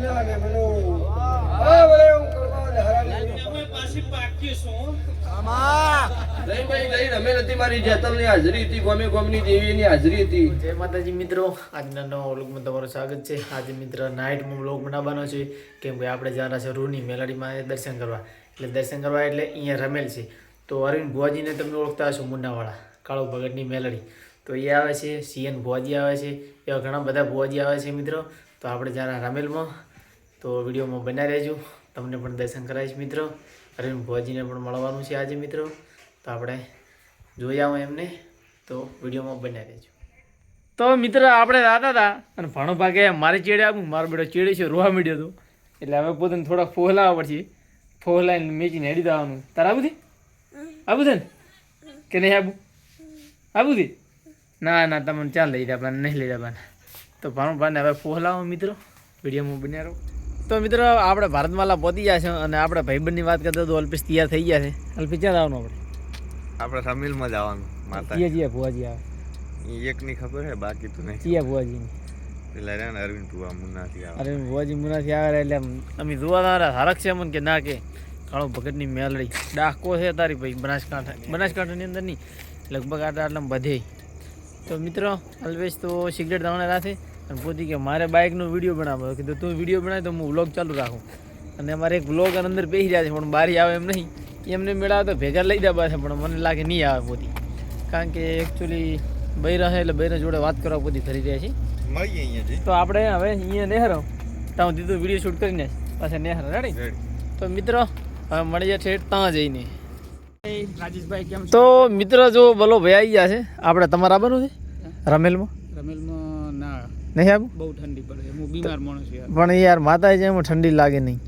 જય માતાજી મિત્રો, આજના નવા વ્લોગમાં સ્વાગત છે. આજે મિત્ર નાઇટમાં વ્લોગ બનાવવાનો છે. કેમ કે આપણે જવાના છે રૂની મેલાડીમાં દર્શન કરવા. એટલે દર્શન કરવા એટલે અહીંયા રમેલ છે. તો અરવિંદ ભુવાજીને તમે ઓળખતા હશો, મુન્નાવાળા, કાળો ભગતની મેલડી. તો એ આવે છે, સીએન ભુવાજી આવે છે, એવા ઘણા બધા ભુવાજી આવે છે મિત્રો. તો આપણે જવાના રમેલમાં. તો વિડીયોમાં બના રહેજો. તમને પણ દર્શન કરાવીશ મિત્રો. અરવિંદ ભુવાજીને પણ મળવાનું છે આજે મિત્રો. તો આપણે જોઈ આવો એમને. તો વિડીયોમાં બના રહેજો. તો મિત્ર, આપણે રાતા હતા અને ભણો ભાગે મારે ચેડે આવું, મારો બેટો ચેડે છે, રોવા મીડ્યો હતો. એટલે હવે પોતાને થોડાક ફોહલાવા પડશે. ફોહલાઈને મેચીને હેડી દેવાનું તારે આવું થી આવું છે ને? કે નહીં આવું? આવું થી ના ના, તમને ચાલ લઈ દેવાના નહીં લઈ દેવાના તો ભાણો ભાને હવે ફોહલાવો મિત્રો. વિડીયોમાં બન્યા રહો. તો મિત્રો આપણે ભારતમાલા પહોંચી ગયા છે અને આપણે ભાઈબંધની વાત કરતા તો અલ્પેશ તૈયાર થઈ ગયા છે. અલ્પેશ ક્યાં આવવાનું આપણે? આપણે સમીલમાં જવાનું માતા ચિયા જીયા ભુવાજી આવે. એકની ખબર હે બાકી તો નહીં ચિયા ભુવાજીની. પેલા રહ્યા ને અરવિંદ ભુવા મુનાથી આવે. અરવિંદ ભુવાજી મુનાથી આવે એટલે અમે જોવાના હરક છે મને કે ના કે કાળો ભગતની મેલડી. ડાકો છે તારી ભાઈ બનાસકાંઠા બનાસકાંઠાની અંદર નહીં લગભગ આટલા આટલા બધે. તો મિત્રો અલ્પેશ તો સિગરેટ દાવણે રાખે અને પોતી કે મારે બાઇકનો વીડિયો બનાવ્યો કીધું તું વીડિયો બનાવે તો હું વ્લોગ ચાલુ રાખું. અને અમારે એક વ્લોગ અંદર બેસી રહ્યા છે પણ બારી આવે એમ નહીં. એમને મેળાવે તો ભેગા લઈ જવા છે પણ મને લાગે નહીં આવે પોતી. કારણ કે એકચ્યુઅલી બૈરા છે એટલે બૈરા જોડે વાત કરવા પોતી ફરી રહ્યા છે તો આપણે હવે અહીંયા નેહરો. તો હું દીધું વીડિયો શૂટ કરીને પાછા નેહરો રેડી તો મિત્રો હવે મળી જાય છે ત્યાં જઈને. રાજેશભાઈ કેમ તો મિત્રો જો બોલો ભાઈ આવી ગયા છે. આપણે તમારા બનવું છે? રમેલમાં? રમેલમાં નહીં આવું બહુ ઠંડી પડે હું બીમાર માણસ યાર. પણ યાર માતા છે એમાં ઠંડી લાગે નહીં.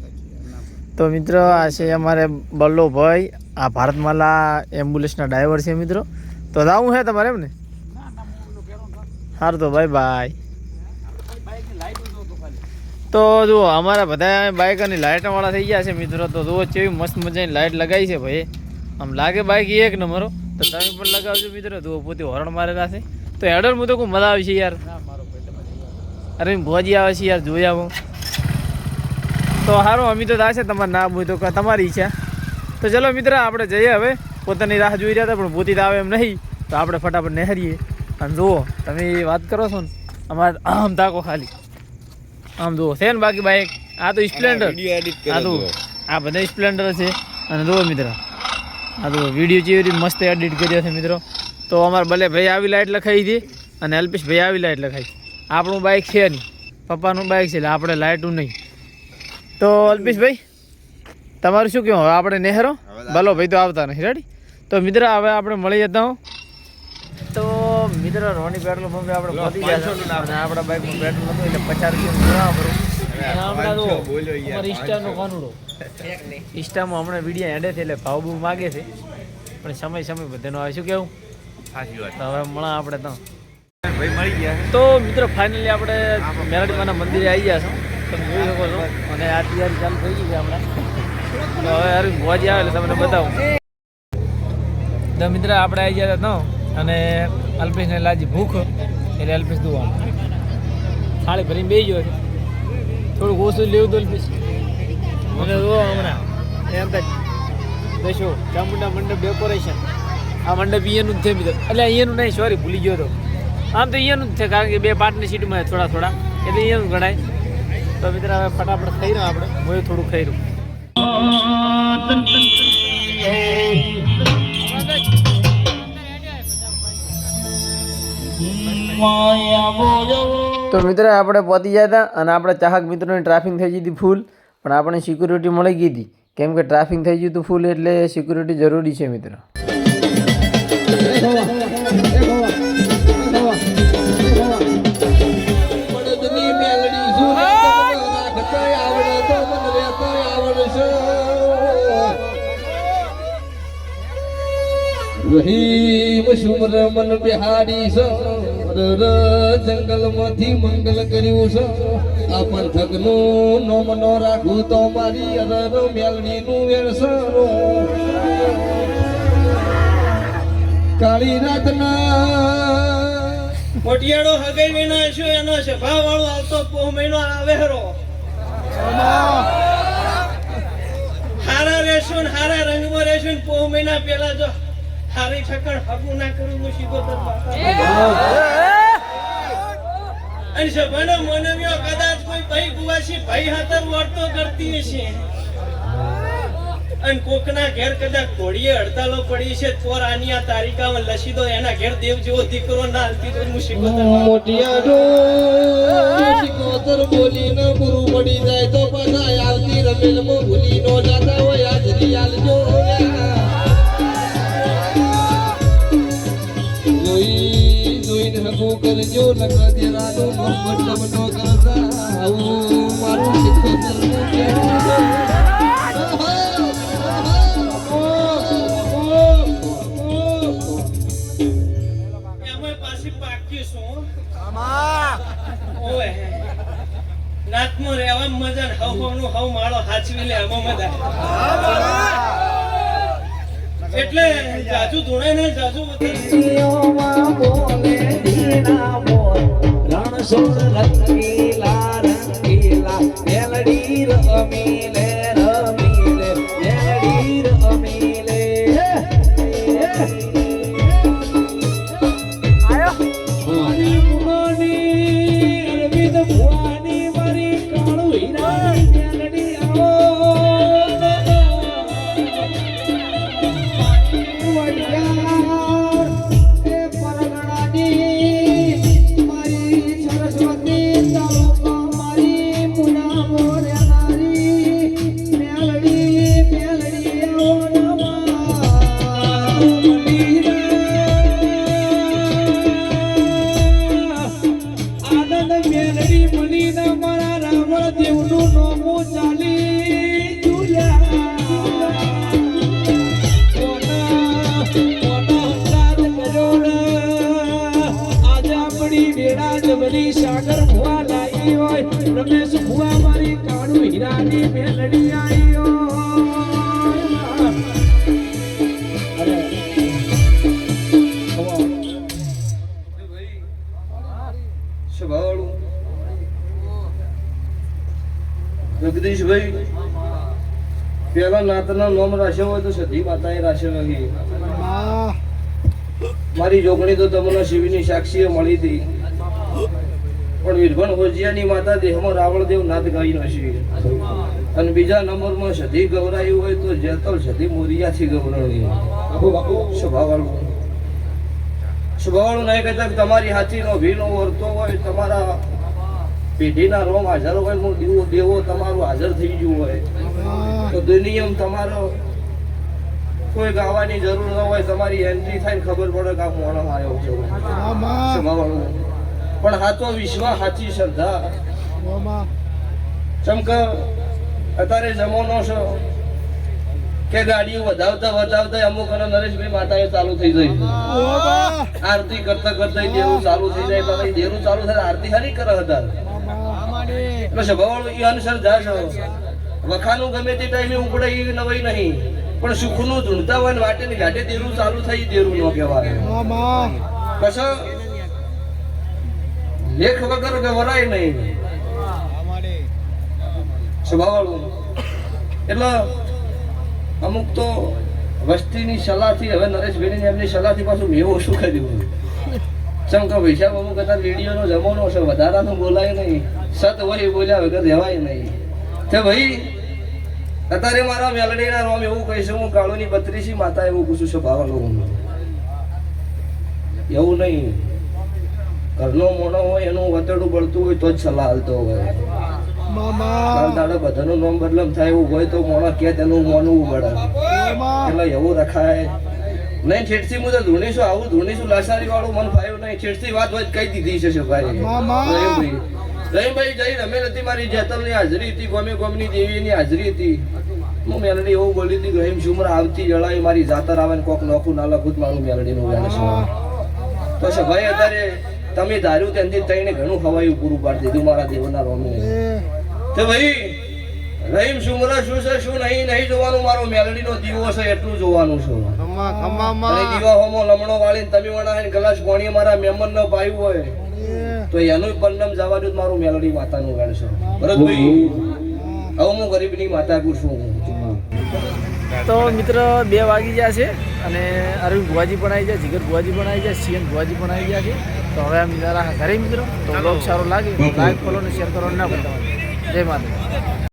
તો મિત્રો આ છે અમારે બલ્લોભાઈ આ ભારતમાલા એમ્બ્યુલન્સના ડ્રાઈવર છે મિત્રો. તો જવું છે તમારે એમ ને સારું તો બાય બાય. તો જુઓ અમારા બધા બાઇક અને લાઇટવાળા થઈ ગયા છે મિત્રો. તો જુઓ કેવી મસ્ત મજાની લાઇટ લગાવી છે ભાઈ. આમ લાગે બાઇક એક નંબરો. તો તમે પણ લગાવજો મિત્રો. જુઓ પોતે હોરણ મારેલા છે. તો હેડર હું તો કોઈ મજા આવી છે યાર. અરે ભોજી આવે છે યાર જોઈ આવો. તો સારું અમે તો થશે તમારે ના હોય તો ક- તમારી ઈચ્છા. તો ચલો મિત્ર આપણે જઈએ હવે. પોતાની રાહ જોઈ રહ્યા હતા પણ પોતી તો આવે એમ નહીં. તો આપણે ફટાફટ નહેરીએ. અને જુઓ તમે એ વાત કરો છો ને અમારે આમ તાકો ખાલી. આમ જુઓ છે ને બાકી બાઈક? આ તો સ્પ્લેન્ડર. આ તો આ બધા સ્પ્લેન્ડર છે. અને જુઓ મિત્ર આ તો વીડિયો જેવી રીતે મસ્ત એડિટ કર્યો છે મિત્રો. તો અમારે ભલે ભાઈ આવી લાઈટ લખાવી હતી અને અલ્પેશ ભાઈ આવી લાઈટ લખાઈ. આપણું બાઇક છે નહીં. પપ્પાનું બાઇક છે એટલે આપણે લાઇટું નહીં. તો અલ્પેશભાઈ તમારું શું કહ્યું હવે આપણે નહેરો? ભલો ભાઈ તો આવતા નથી રેડી તો મિત્ર હવે આપણે મળી જતા હું તો મિત્ર રોની પેટ્રોલ પંપે આપણે પહોંચી ગયા આપણા બાઇકમાં પેટ્રોલ નતું એટલે પચાસ રૂપિયા હમણાં ઇન્સ્ટાનો કાનુડો ઇન્સ્ટામાં હમણાં વીડિયો એડે છે એટલે ભાવ બહુ માગે છે. પણ સમય સમય બધાનો આવે. શું કેવું હવે મળા આપણે તો ભાઈ મળી ગયા તો મિત્રો ફાઇનલી આપણે મેરડીમાના મંદિરે આવી ગયા છું તમે જોઈ શકો છો. અને આ તૈયારી ચાલુ થઈ ગઈ છે હમણાં. હવે યાર ભોજી આવે એટલે તમને બતાવું. તો મિત્ર, આપણે આવી ગયા હતા અને અલ્પેશને લાજી ભૂખ. એટલે અલ્પેશ દુવા થાળી ભરીને બે ગયો છે. થોડુંક ઓછું લેવું તો અલ્પેશ. મને જો હમણાં એમ દશો ચામુંડા મંડપ ડેકોરેશન આ મંડપ અહીંયાનું જ છે મિત્ર. એટલે અહીંયાનું નહીં સોરી ભૂલી ગયો તો. આમ તો અહીંયાનું જ છે, કારણ કે બે પાર્ટનરશીપમાં થોડા થોડા. એટલે અહીંયાનું ગણાય. તો મિત્ર, હવે ફટાફટ ખાઈ રહ્યો આપણે. હું થોડું ખાઈ રહ્યું. તો મિત્ર, આપણે પહોંચી ગયા હતા અને આપણે ચાહક મિત્રોની ટ્રાફિક થઈ ગઈ હતી ફૂલ પણ આપણે સિક્યુરિટી મળી ગઈ હતી. કેમ કે ટ્રાફિક થઈ ગયું હતું ફૂલ એટલે સિક્યુરિટી જરૂરી છે મિત્ર. રહીમ સુમર મન બિહારી સ. જંગલમાંથી મંગલ કર્યું છે આ પંથકનું નોમ નો રાખું તો મારી અરર મેલડી નું વેરસરો કાળી રાતના મોટિયાળો હગઈ વિના છું એનો સભા વાળો આવતો પોહ મહિનો આવે હરો હારા રેશું હારા રંગમાં રેશું પોહ મહિના પેલા જો હારી ઠકણ હગું ના કરું હું સીધો અને સભાનો મનવ્યો કદાચ કોઈ ભાઈ ગુવાસી ભાઈ હાથર વર્તો કરતી હશે. અને કોકના ઘેર કદાચ ઘોડીએ હડતાલો પડી છે ચોર આની આ તારીકામાં લસી દો એના ઘેર દેવ જેવો દીકરો ના હાલતી તો મુસીબત. મોટિયાડો શિકોતર બોલીને ગુરુ પડી જાય તો પાછા આવતી રમેલમાં ભૂલી નો જાતા. રહેવા મજા હવ હવ હવ માળો હાચવી લે એમાં એટલે જાજુ ધોણે ને જાજુ ના મોર રણછોડ રંગીલા રંગીલા મેલડી રમી લે વધારે સાગર ભુવા લાઈ હોય. રમેશ ભુવા મારી કાળુ હીરાની મેલડી સ્વભાવવાળું જગદીશભાઈ પેલા નાતના નામ રાખ્યો હોય તો સતી માતાએ રાખ્યો નથી મારી જોગણી તો તમને શિવની સાક્ષીએ મળી હતી. પણ વીરભણ હોજિયાની માતા દેહમાં રાવણ દેવ નાદ ગાઈ નથી અને બીજા નંબરમાં સધી ગવરાયું હોય તો જેતલ સધી મોરિયાથી ગવરાવી સ્વભાવવાળું. સ્વભાવવાળું નહીં કહેતા કે તમારી હાથીનો ભીનો વર્તો હોય તમારા પેઢીના રોમ હાજર હોય હું દેવો દેવો તમારું હાજર થઈ ગયું હોય. તો દુનિયમ તમારો કોઈ ગાવાની જરૂર ન હોય તમારી એન્ટ્રી થાય ખબર પડે કે આ મોણો આવ્યો છે. સ્વભાવવાળું. પણ હાચો વિશ્વાસ સાચી શ્રદ્ધા. ચમક અત્યારે જમાનો છે કે ગાડીઓ વધાવતા વધાવતા અમુક અને નરેશભાઈ માતાએ ચાલુ થઈ જાય. આરતી કરતા કરતા દેવું ચાલુ થઈ જાય એટલે દેવું ચાલુ થાય આરતી હારી કરે હતા એટલે સ્વભાવ એ અનુસાર જાશો વખાનું ગમે તે ટાઈમે ઉપડે એ નવાઈ નહીં. પણ સુખનું ધૂણતા હોય ને વાટે ને ઘાટે દેરું ચાલુ થઈ દેરું ન કહેવાય. પછી લેખ વગર વરાય નહીં. સ્વભાવવાળું એટલે અમુક તો વસ્તીની સલાહથી, હવે નરેશભાઈની એમની સલાહથી પાછું મેં ઓછું કર્યું? ચમ કે પૈસા અમુક હતા રેડિયોનો જમાનો છે, વધારાનું બોલાય નહીં. સત હોય બોલ્યા વગર રહેવાય નહીં. તે ભાઈ, અત્યારે મારા મેલડીના રોમ એવું કહીશું હું કાળુની બત્રીસી માતા એવું પૂછું છું ભાવાનું એવું નહીં. ઘરનો મોણો હોય એનું વતડું બળતું હોય તો જ સલાહ હાલતો હોય. કારણ બધાનું નામ બદલમ થાય એવું હોય તો મોણો કે તેનું મોનવું પડે એટલે એવું રખાય. નહીં છેડથી મુજબ ધૂણીશું આવું ધૂણીશું લાસારી વાળું મન ફાયું નહીં. વાત વાત કહી દીધી છે ભાઈ રહીમભાઈ. જઈ રમે હતી મારી જેતલની હાજરી હતી ગમે ગમની દેવીની હાજરી હતી. હું મેલડી એવું બોલી હતી રહીમ શુમર આવતી જળાઈ મારી જાતર આવે ને કોક નોખું ના લખું મારું મેલડીનું વેણ તો છે ભાઈ અત્યારે તમે ધાર્યું ત્યાંથી તઈને ઘણું હવાયું પૂરું પાડી દીધું મારા દેવના રોમે તો ભાઈ રહીમ સુમરા શું છે? શું નહીં? નહીં જોવાનું મારો મેલડીનો દીવો છે એટલું જોવાનું છે. દીવા હોમો લમણો વાળીને તમે વણાવીને ગ્લાસ પાણી મારા મહેમાન નો પાયું હોય. તો એનું પન્નમ જવા દઉં મારું મેલડી માતાનું વેણ છે. ભરતભાઈ હવે હું ગરીબની માતા પૂછું તો મિત્ર બે વાગી ગયા છે અને અરવિંદ ભુવાજી પણ આવી ગયા જીગર ભુવાજી પણ આવી ગયા સીએન ભુવાજી પણ આવી ગયા છે. તો હવે અમે જરા ઘરે મિત્રો. તો બ્લોગ સારો લાગે. લાઈક ફોલો ને શેર કરવાનું ના ભૂલતા જય માતા